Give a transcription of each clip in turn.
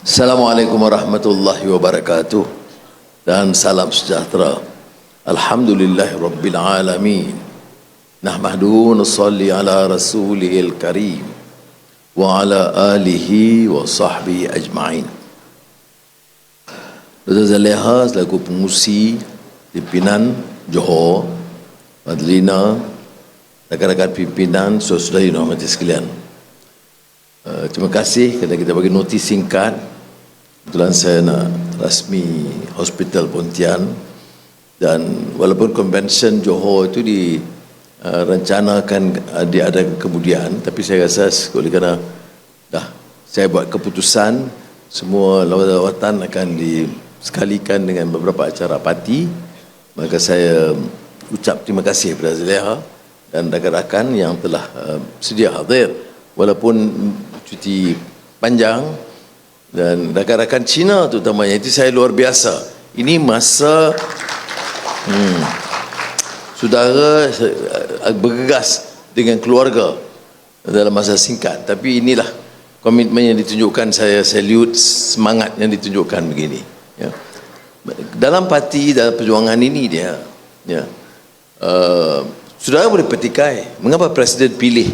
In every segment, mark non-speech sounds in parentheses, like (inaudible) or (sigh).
Assalamualaikum warahmatullahi wabarakatuh dan salam sejahtera. Alhamdulillah rabbil alamin. Nahmaduhu nusalli ala rasulihil karim wa ala alihi wa sahbihi ajma'in. Dr. Zaleha selaku pengusi pimpinan Johor, Madlina, rakan-rakan pimpinan, saudara-saudari yang hormati sekalian. Uh, terima kasih kerana kita bagi notis singkat. Kebetulan saya nak rasmi Hospital Pontian dan walaupun konvensyen Johor itu direncanakan uh, uh, diadakan kemudian tapi saya rasa oleh kerana dah saya buat keputusan semua lawatan akan disekalikan dengan beberapa acara parti. Maka saya ucap terima kasih kepada Zaleha dan rakan-rakan yang telah uh, sedia hadir. Walaupun cuti panjang dan rakan-rakan Cina terutamanya itu saya luar biasa. Ini masa hmm, saudara uh, bergegas dengan keluarga dalam masa singkat. Tapi inilah komitmen yang ditunjukkan saya salute semangat yang ditunjukkan begini ya. dalam parti dalam perjuangan ini dia ya, uh, saudara boleh petikai mengapa presiden pilih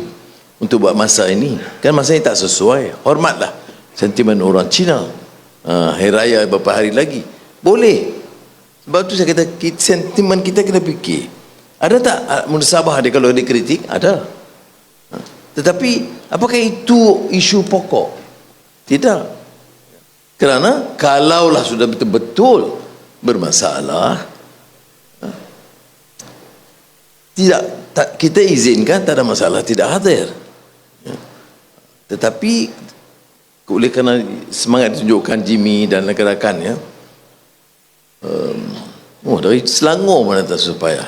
untuk buat masa ini? Kan masa ini tak sesuai hormatlah sentimen orang Cina uh, hari raya beberapa hari lagi. Boleh. Sebab tu saya kata sentimen kita kena fikir. Ada tak uh, munasabah dia kalau dikritik? Ada. Uh, tetapi apakah itu isu pokok? Tidak. Kerana kalaulah sudah betul-betul bermasalah tidak tak, kita izinkan tak ada masalah tidak hadir. Tetapi oleh kerana semangat ditunjukkan Jimmy dan rakan-rakan ya. Um, oh dari Selangor mana tak supaya.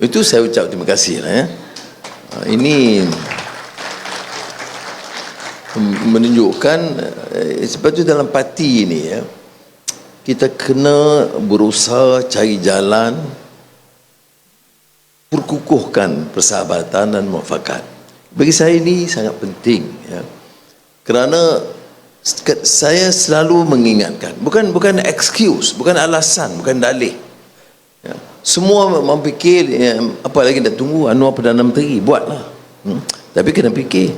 Itu saya ucap terima kasih lah ya. Uh, ini menunjukkan eh, sebab itu dalam parti ini ya kita kena berusaha cari jalan perkukuhkan persahabatan dan muafakat bagi saya ini sangat penting ya. kerana saya selalu mengingatkan bukan bukan excuse bukan alasan bukan dalih ya. semua memfikir ya, apa lagi nak tunggu Anwar Perdana Menteri buatlah hmm. tapi kena fikir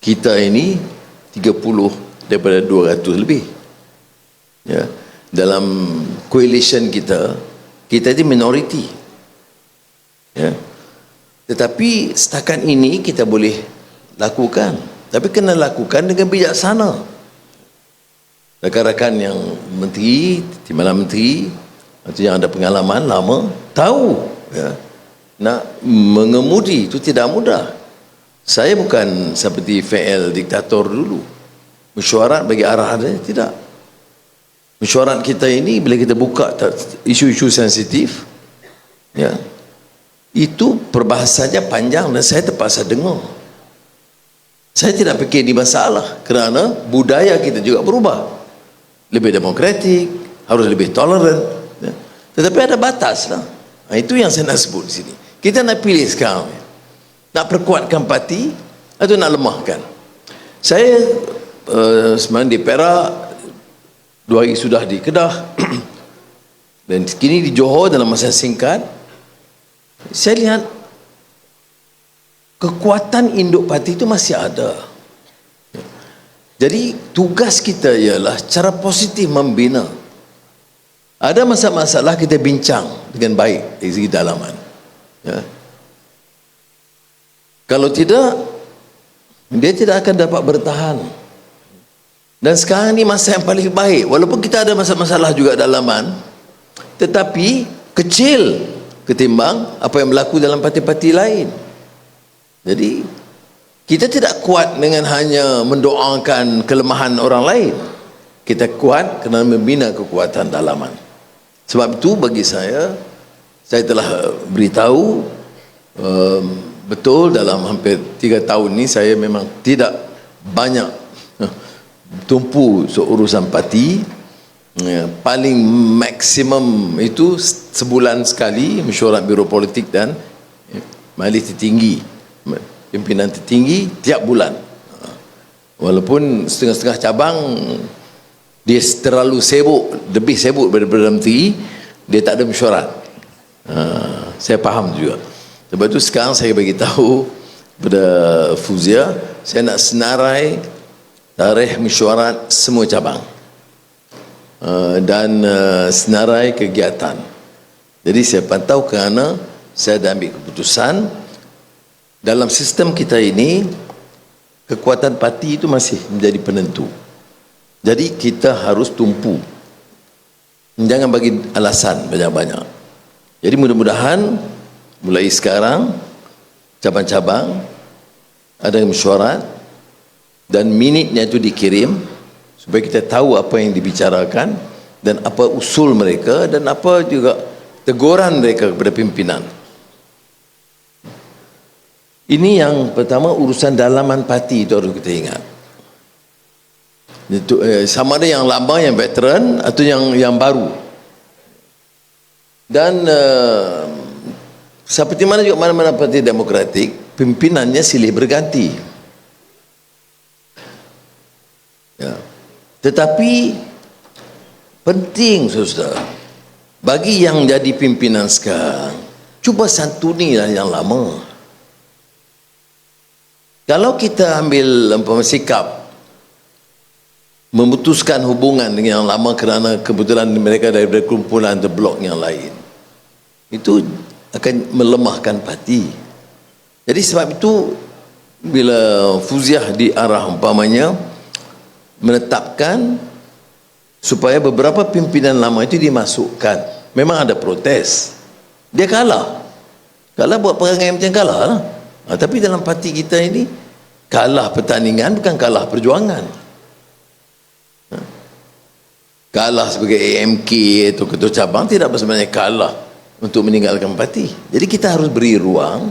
kita ini 30 daripada 200 lebih ya. dalam coalition kita kita ini minoriti ya tetapi setakat ini kita boleh lakukan. Tapi kena lakukan dengan bijaksana. Rakan-rakan yang menteri, timbalan menteri, atau yang ada pengalaman lama, tahu ya, nak mengemudi itu tidak mudah. Saya bukan seperti VL diktator dulu. Mesyuarat bagi arah dia, tidak. Mesyuarat kita ini bila kita buka isu-isu sensitif, ya, itu perbahasannya panjang dan saya terpaksa dengar saya tidak fikir ini masalah kerana budaya kita juga berubah lebih demokratik harus lebih toleran ya. tetapi ada batas lah nah, itu yang saya nak sebut di sini kita nak pilih sekarang ya. nak perkuatkan parti atau nak lemahkan saya uh, semalam di Perak dua hari sudah di Kedah (clears throat) dan kini di Johor dalam masa singkat saya lihat kekuatan induk parti itu masih ada. Jadi tugas kita ialah cara positif membina. Ada masalah-masalah kita bincang dengan baik dari segi dalaman. Ya. kalau tidak dia tidak akan dapat bertahan. Dan sekarang ini masa yang paling baik walaupun kita ada masalah-masalah juga dalaman tetapi kecil ketimbang apa yang berlaku dalam parti-parti lain jadi kita tidak kuat dengan hanya mendoakan kelemahan orang lain. Kita kuat kerana membina kekuatan dalaman. Sebab itu bagi saya saya telah beritahu um, betul dalam hampir tiga tahun ini saya memang tidak banyak tumpu seurusan parti. Ya, paling maksimum itu sebulan sekali mesyuarat biro politik dan ya, majlis tertinggi pimpinan tertinggi tiap bulan. Walaupun setengah-setengah cabang dia terlalu sibuk lebih sibuk daripada Perdana Menteri dia tak ada mesyuarat. Ha, saya faham juga. Sebab itu sekarang saya bagi tahu pada Fuzia saya nak senarai tarikh mesyuarat semua cabang. Uh, dan uh, senarai kegiatan. Jadi saya pantau kerana saya dah ambil keputusan dalam sistem kita ini kekuatan parti itu masih menjadi penentu jadi kita harus tumpu. Jangan bagi alasan banyak-banyak. Jadi mudah-mudahan mulai sekarang cabang-cabang ada mesyuarat dan minitnya itu dikirim supaya kita tahu apa yang dibicarakan dan apa usul mereka dan apa juga teguran mereka kepada pimpinan. Ini yang pertama urusan dalaman parti itu harus kita ingat. Itu, eh, sama ada yang lama yang veteran atau yang yang baru dan eh, seperti mana juga mana-mana parti demokratik pimpinannya silih berganti ya. tetapi penting saudara bagi yang jadi pimpinan sekarang cuba santunilah yang lama kalau kita ambil sikap memutuskan hubungan dengan yang lama kerana kebetulan mereka daripada kumpulan atau blok yang lain itu akan melemahkan parti jadi sebab itu bila fuziah di arah umpamanya menetapkan supaya beberapa pimpinan lama itu dimasukkan. Memang ada protes. Dia kalah. Kalah buat perangai macam kalah lah. Ha, tapi dalam parti kita ini kalah pertandingan bukan kalah perjuangan. Kalah sebagai AMK atau ketua cabang tidak sebenarnya kalah untuk meninggalkan parti. Jadi kita harus beri ruang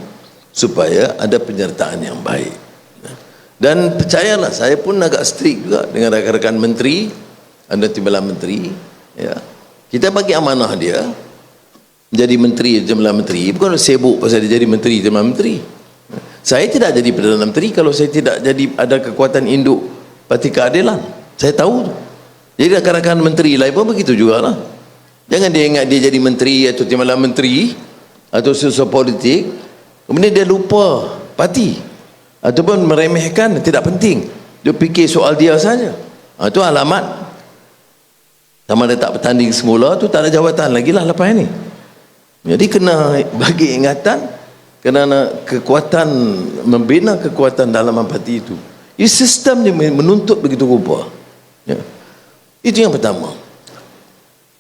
supaya ada penyertaan yang baik. Dan percayalah saya pun agak strict juga dengan rakan-rakan menteri anda timbalan menteri ya. Kita bagi amanah dia jadi menteri timbalan menteri. Bukan sibuk pasal dia jadi menteri timbalan menteri saya tidak jadi perdana menteri kalau saya tidak jadi ada kekuatan induk parti keadilan saya tahu jadi rakan-rakan menteri lain pun begitu jugalah. Jangan dia ingat dia jadi menteri atau timbalan menteri atau sesuatu politik. Kemudian dia lupa parti. Ataupun meremehkan tidak penting. Dia fikir soal dia saja. Itu ha, alamat. Sama dia tak bertanding semula tu tak ada jawatan lagi lah lepas ini. Jadi kena bagi ingatan kerana kekuatan membina kekuatan dalam parti itu. Ini sistem yang menuntut begitu rupa. Ya. Itu yang pertama.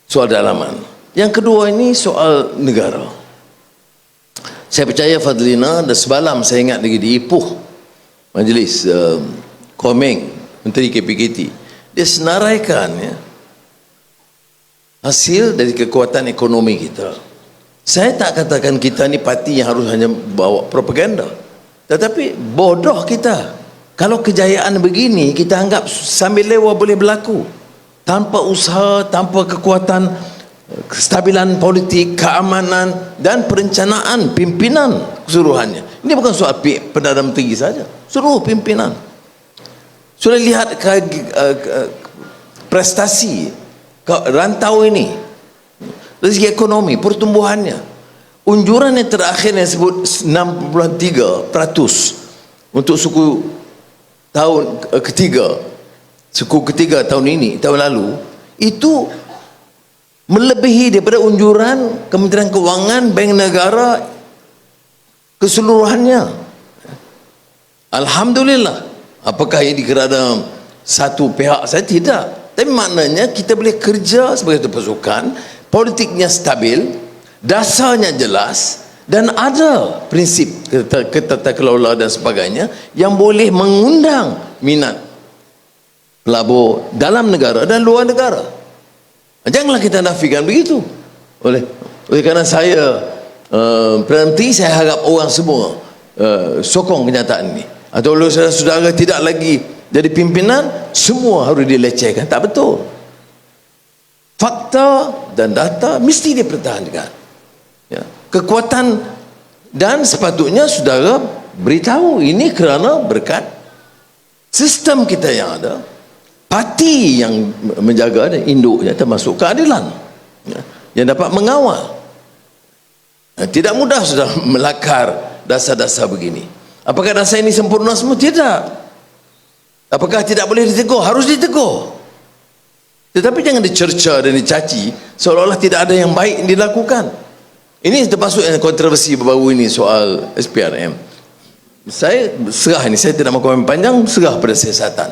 Soal dalaman. Yang kedua ini soal negara. Saya percaya Fadlina dan semalam saya ingat lagi di Ipoh Majlis uh, Komeng Menteri KPKT dia senaraikan ya, hasil dari kekuatan ekonomi kita. Saya tak katakan kita ni parti yang harus hanya bawa propaganda. Tetapi bodoh kita. Kalau kejayaan begini kita anggap sambil lewat boleh berlaku tanpa usaha, tanpa kekuatan kestabilan politik, keamanan dan perencanaan pimpinan keseluruhannya. Ini bukan soal Perdana Menteri saja, seluruh pimpinan. Sudah lihat ke, uh, prestasi ke, rantau ini segi ekonomi, pertumbuhannya. Unjuran yang terakhir yang sebut 63% untuk suku tahun ketiga suku ketiga tahun ini tahun lalu itu melebihi daripada unjuran Kementerian Kewangan Bank Negara keseluruhannya. Alhamdulillah. Apakah ini kerana satu pihak saya tidak. Tapi maknanya kita boleh kerja sebagai satu pasukan politiknya stabil dasarnya jelas dan ada prinsip ketata kelola dan sebagainya yang boleh mengundang minat pelabur dalam negara dan luar negara. Janganlah kita nafikan begitu. Oleh oleh kerana saya uh, berhenti saya harap orang semua uh, sokong kenyataan ini. Atau oleh saudara-saudara tidak lagi jadi pimpinan semua harus dilecehkan. Tak betul. Fakta dan data mesti dipertahankan ya. kekuatan dan sepatutnya saudara beritahu ini kerana berkat sistem kita yang ada parti yang menjaga dan induknya termasuk keadilan. Ya, yang dapat mengawal. Ya, tidak mudah sudah (laughs) melakar dasar-dasar begini. Apakah dasar ini sempurna semua? tidak. Apakah tidak boleh ditegur? harus ditegur. Tetapi jangan dicerca dan dicaci seolah-olah tidak ada yang baik yang dilakukan ini termasuk yang kontroversi baru ini soal SPRM saya serah ini saya tidak mahu komen panjang serah pada siasatan.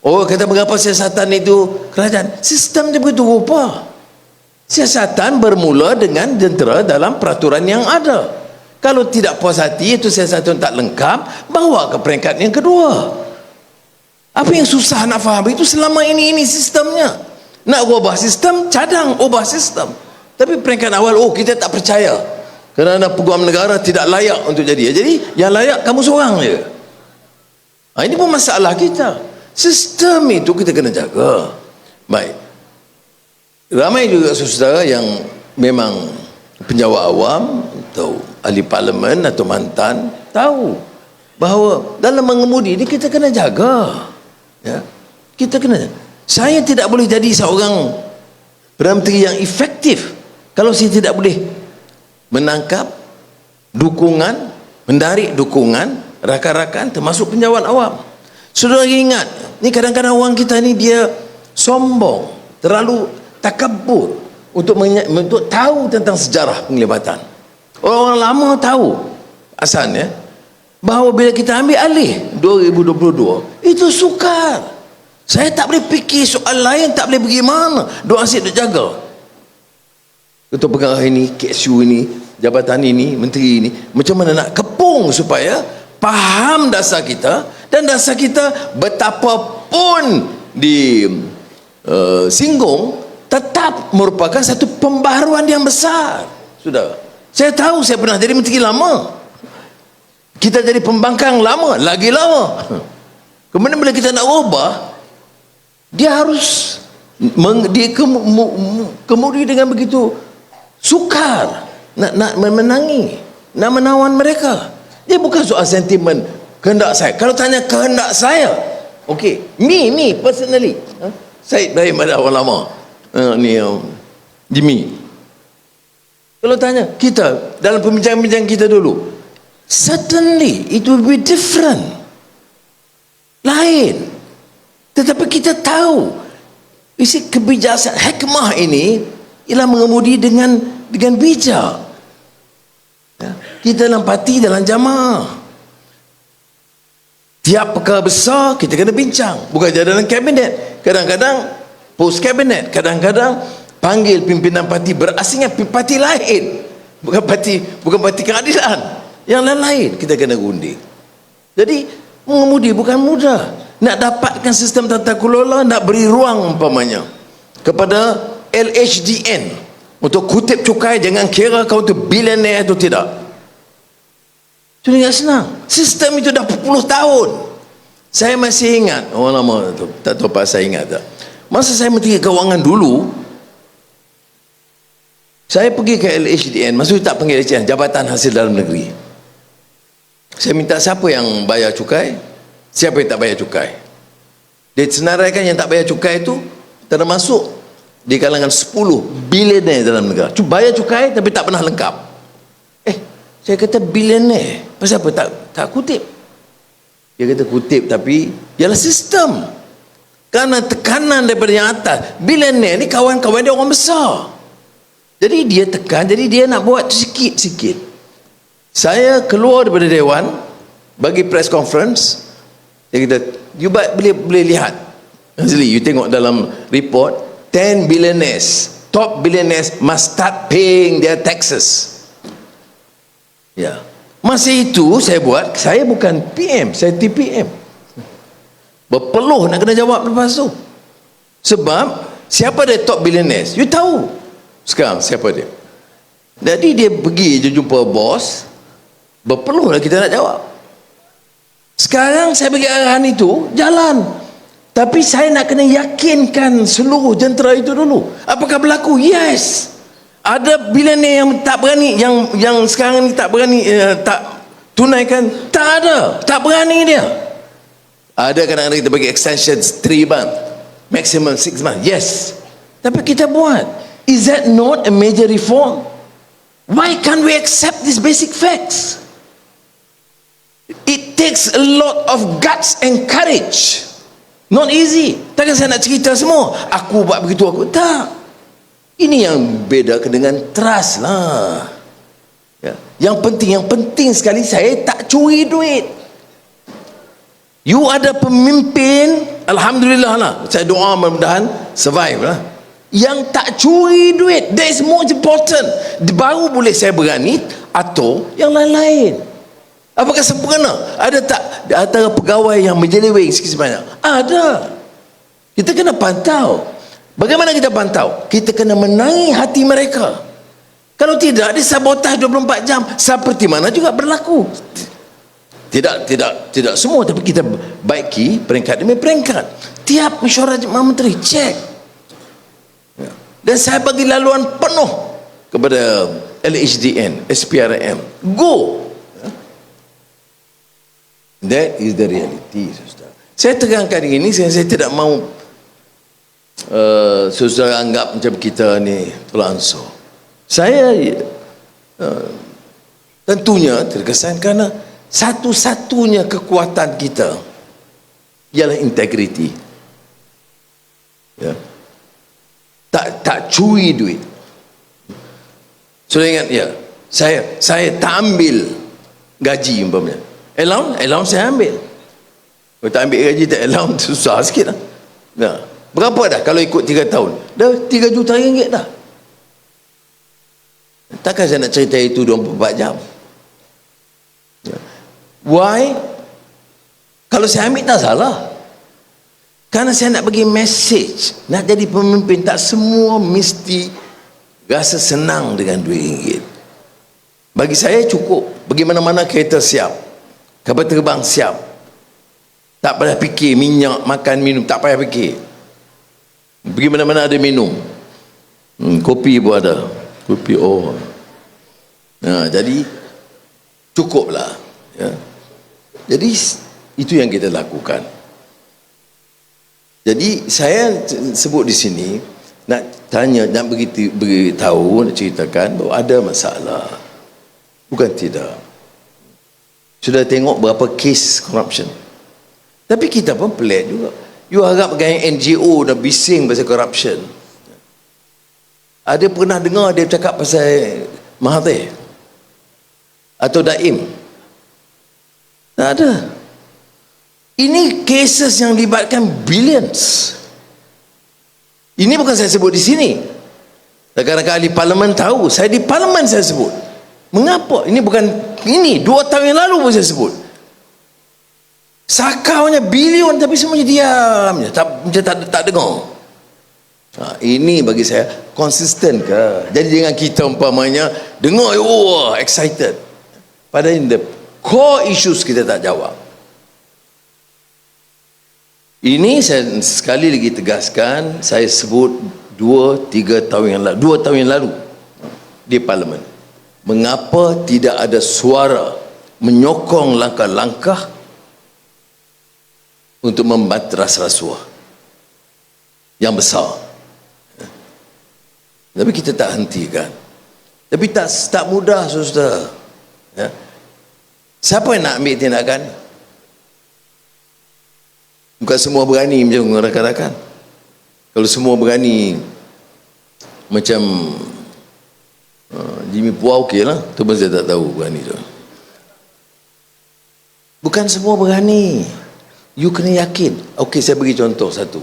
Oh kata mengapa siasatan itu? Kerajaan sistem dia begitu rupa. Siasatan bermula dengan jentera dalam peraturan yang ada. Kalau tidak puas hati itu siasatan tak lengkap bawa ke peringkat yang kedua. Apa yang susah nak faham? Itu selama ini ini sistemnya. Nak ubah sistem, cadang ubah sistem. Tapi peringkat awal, oh kita tak percaya. Kerana peguam negara tidak layak untuk jadi. Jadi yang layak kamu seorang je. Ha, ini pun masalah kita. Sistem itu kita kena jaga. Baik. Ramai juga saudara yang memang penjawat awam atau ahli parlimen atau mantan tahu bahawa dalam mengemudi ini kita kena jaga ya kita kena saya tidak boleh jadi seorang Perdana Menteri yang efektif kalau saya tidak boleh menangkap dukungan mendarik dukungan rakan-rakan termasuk penjawat awam. Saudara ingat ni kadang-kadang orang kita ni dia sombong terlalu takabur untuk, untuk tahu tentang sejarah penglibatan. Orang-orang lama tahu asalnya bahawa bila kita ambil alih 2022 itu sukar. Saya tak boleh fikir soal lain tak boleh pergi mana doa asyik nak jaga ketua pengarah ini KSU ini jabatan ini menteri ini macam mana nak kepung supaya faham dasar kita dan dasar kita betapapun di uh, singgung tetap merupakan satu pembaharuan yang besar. Sudah. Saya tahu saya pernah jadi menteri lama. Kita jadi pembangkang lama lagi lama. Kemudian bila kita nak ubah dia harus meng, dia dengan begitu sukar. Nak nak menangi nak menawan mereka. Dia bukan soal sentimen kehendak saya. Kalau tanya kehendak saya okey. Me me personally. Saya dari mana orang lama. Uh, ni um, Jimmy. Kalau tanya kita dalam pembicaraan-pembicaraan kita dulu Suddenly it will be different. Lain. Tetapi kita tahu isi kebijaksanaan hikmah ini ialah mengemudi dengan dengan bijak. Ya. Kita dalam parti dalam jamaah. Tiap perkara besar kita kena bincang. Bukan jadi dalam kabinet. Kadang-kadang post kabinet. Kadang-kadang panggil pimpinan parti berasingnya parti lain. Bukan parti bukan parti keadilan yang lain-lain kita kena undi jadi mengemudi bukan mudah nak dapatkan sistem tata kelola nak beri ruang umpamanya kepada LHDN untuk kutip cukai jangan kira kau tu billionaire atau tidak. Itu tidak senang. Sistem itu dah puluh tahun. Saya masih ingat. Orang lama tu tak tahu apa saya ingat tak. Masa saya menteri kewangan dulu saya pergi ke LHDN maksudnya tak panggil LHDN Jabatan Hasil Dalam Negeri. Saya minta siapa yang bayar cukai? Siapa yang tak bayar cukai? Dia senaraikan yang tak bayar cukai itu termasuk di kalangan 10 bilioner dalam negara. Cuba bayar cukai tapi tak pernah lengkap. Eh saya kata bilioner pasal apa? Tak, tak kutip. Dia kata kutip tapi ialah sistem. Kerana tekanan daripada yang atas. Bilioner ni kawan-kawan dia orang besar. Jadi dia tekan jadi dia nak buat sikit-sikit. Saya keluar daripada dewan bagi press conference dia kata you boleh boleh lihat. Azli you tengok dalam report 10 billionaires. Top billionaires must start paying their taxes. Ya. Yeah. masa itu saya buat saya bukan PM saya TPM berpeluh nak kena jawab lepas tu. Sebab siapa dia top billionaires? You tahu. Sekarang siapa dia? Jadi dia pergi jumpa bos berpeluhlah kita nak jawab. Sekarang saya bagi arahan itu jalan tapi saya nak kena yakinkan seluruh jentera itu dulu apakah berlaku yes ada billionaire yang tak berani yang yang sekarang ni tak berani uh, tak tunaikan tak ada tak berani dia Ada kadang-kadang kita bagi extension 3 month, maximum 6 month. Yes. Tapi kita buat. Is that not a major reform? Why can't we accept these basic facts? It takes a lot of guts and courage. Not easy. Takkan saya nak cerita semua. Aku buat begitu, aku tak. Ini yang beda dengan trust lah. Ya. Yang penting, yang penting sekali saya tak curi duit. You ada pemimpin, Alhamdulillah lah. Saya doa mudah-mudahan survive lah. Yang tak curi duit, that is more important. Baru boleh saya berani atau yang lain-lain. Apakah sempurna? Ada tak di antara pegawai yang menjeleweng sikit sebanyak? Ada. Kita kena pantau. Bagaimana kita pantau? Kita kena menangi hati mereka. Kalau tidak, dia sabotah 24 jam. Seperti mana juga berlaku. Tidak, tidak, tidak semua. Tapi kita baiki peringkat demi peringkat. Tiap mesyuarat jemaah menteri, cek. Ya. Dan saya bagi laluan penuh kepada LHDN, SPRM. Go. That is the reality, saudara. Saya terangkan ini, saya, saya tidak mahu uh, saudara anggap macam kita ni tolak ansur. Saya uh, tentunya terkesan kerana satu-satunya kekuatan kita ialah integriti. Ya. Tak tak curi duit. Sudah ingat ya, saya saya tak ambil gaji umpamanya. Allowance, allowance saya ambil. Kalau tak ambil gaji, tak allowance, (laughs) susah sikit lah. Nah, berapa dah kalau ikut 3 tahun? Dah 3 juta ringgit dah. Takkan saya nak cerita itu 24 jam? Ya. Why? Kalau saya ambil tak salah. Karena saya nak bagi message. Nak jadi pemimpin tak semua mesti rasa senang dengan duit ringgit. Bagi saya cukup. Bagaimana-mana kereta siap kapal terbang siap. Tak payah fikir minyak makan minum. Tak payah fikir. Pergi mana-mana ada minum. Hmm, kopi pun ada. Kopi oh. Nah, jadi cukup lah ya. jadi itu yang kita lakukan. Jadi saya sebut di sini nak tanya nak beritahu nak ceritakan bahawa ada masalah. Bukan tidak sudah tengok berapa kes corruption. Tapi kita pun pelik juga. You harap dengan NGO dah bising pasal corruption. Ada pernah dengar dia cakap pasal Mahathir? Atau Daim? Tak ada. Ini cases yang libatkan billions. Ini bukan saya sebut di sini. Rakan-rakan ahli parlimen tahu. Saya di parlimen saya sebut. Mengapa? Ini bukan ini dua tahun yang lalu pun saya sebut. Sakaunya bilion tapi semuanya diam je. Tak, macam tak, tak dengar. Ha, ini bagi saya konsisten ke? Jadi dengan kita umpamanya dengar oh excited. Pada in the core issues kita tak jawab. Ini saya sekali lagi tegaskan saya sebut dua tiga tahun yang lalu dua tahun yang lalu di parlimen mengapa tidak ada suara menyokong langkah-langkah untuk membatras rasuah yang besar? Tapi kita tak hentikan tapi tak tak mudah saudara ya. siapa yang nak ambil tindakan? Bukan semua berani macam rakan-rakan. Kalau semua berani macam Jimmy Puah okey lah. Tu pun saya tak tahu berani tu. Bukan semua berani. You kena yakin. Ok saya bagi contoh satu